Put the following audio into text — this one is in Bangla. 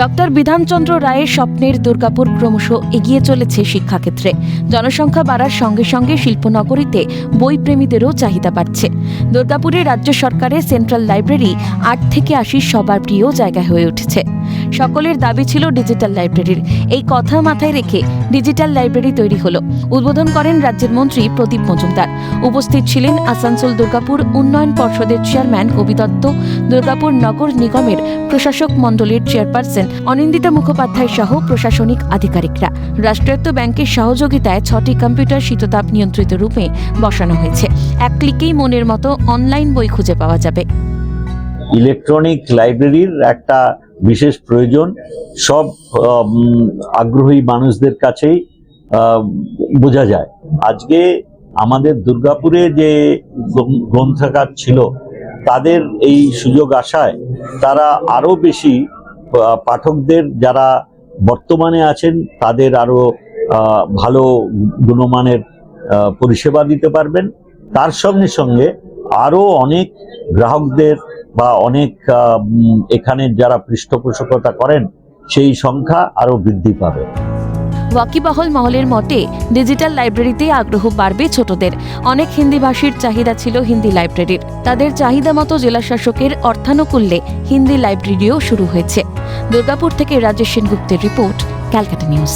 ডক্টর বিধানচন্দ্র রায়ের স্বপ্নের দুর্গাপুর ক্রমশ এগিয়ে চলেছে শিক্ষাক্ষেত্রে। জনসংখ্যা বাড়ার সঙ্গে সঙ্গে শিল্পনগরীতে বইপ্রেমীদেরও চাহিদা বাড়ছে। দুর্গাপুরে রাজ্য সরকারের সেন্ট্রাল লাইব্রেরি আট থেকে আশি সবার প্রিয় জায়গা হয়ে উঠেছে। সকলের দাবি ছিল ডিজিটাল লাইব্রেরির। এই কথা মাথায় রেখে ডিজিটাল লাইব্রেরি তৈরি হলো। উদ্বোধন করেন রাজ্যের মন্ত্রী প্রদীপ মজুমদার। উপস্থিত ছিলেন আসানসোল দুর্গাপুর উন্নয়ন পর্ষদের চেয়ারম্যান কবি দত্ত দুর্গাপুর নগর নিগমের প্রশাসক মণ্ডলীর চেয়ারপারসন অনিন্দিতা মুখোপাধ্যায় সহ প্রশাসনিক আধিকারিকরা। রাষ্ট্রায়ত্ত ব্যাংকের সহযোগিতায় ছটি কম্পিউটার শীততাপ নিয়ন্ত্রিত রূপে বসানো হয়েছে। এক ক্লিকেই মনের মতো অনলাইন বই খুঁজে পাওয়া যাবে। ইলেকট্রনিক লাইব্রেরির একটা বিশেষ প্রয়োজন। সব আগ্রহী মানুষদের কাছেই বোঝা যায়। আজকে আমাদের দুর্গাপুরে যে গ্রন্থ- গ্রন্থাগার ছিল, তাদের এই সুযোগ আসায় তারা আরও বেশি পাঠকদের যারা বর্তমানে আছেন, তাদের আরও ভালো গুণমানের পরিষেবা দিতে পারবেন। তার সঙ্গে সঙ্গে আরও অনেক গ্রাহকদের বা অনেক এখানে যারা পৃষ্ঠপোষকতা করেন, সেই সংখ্যা আরও বৃদ্ধি পাবে। ওয়াকিবহল মহলের মতে, ডিজিটাল লাইব্রেরিতে আগ্রহ বাড়বে ছোটদের। অনেক হিন্দিভাষীর চাহিদা ছিল হিন্দি লাইব্রেরির। তাদের চাহিদা মতো জেলা শাসকের অর্থানুকূল্যে হিন্দি লাইব্রেরিও শুরু হয়েছে। দুর্গাপুর থেকে রাজেশ সেনগুপ্তের রিপোর্ট, ক্যালকাটা নিউজ।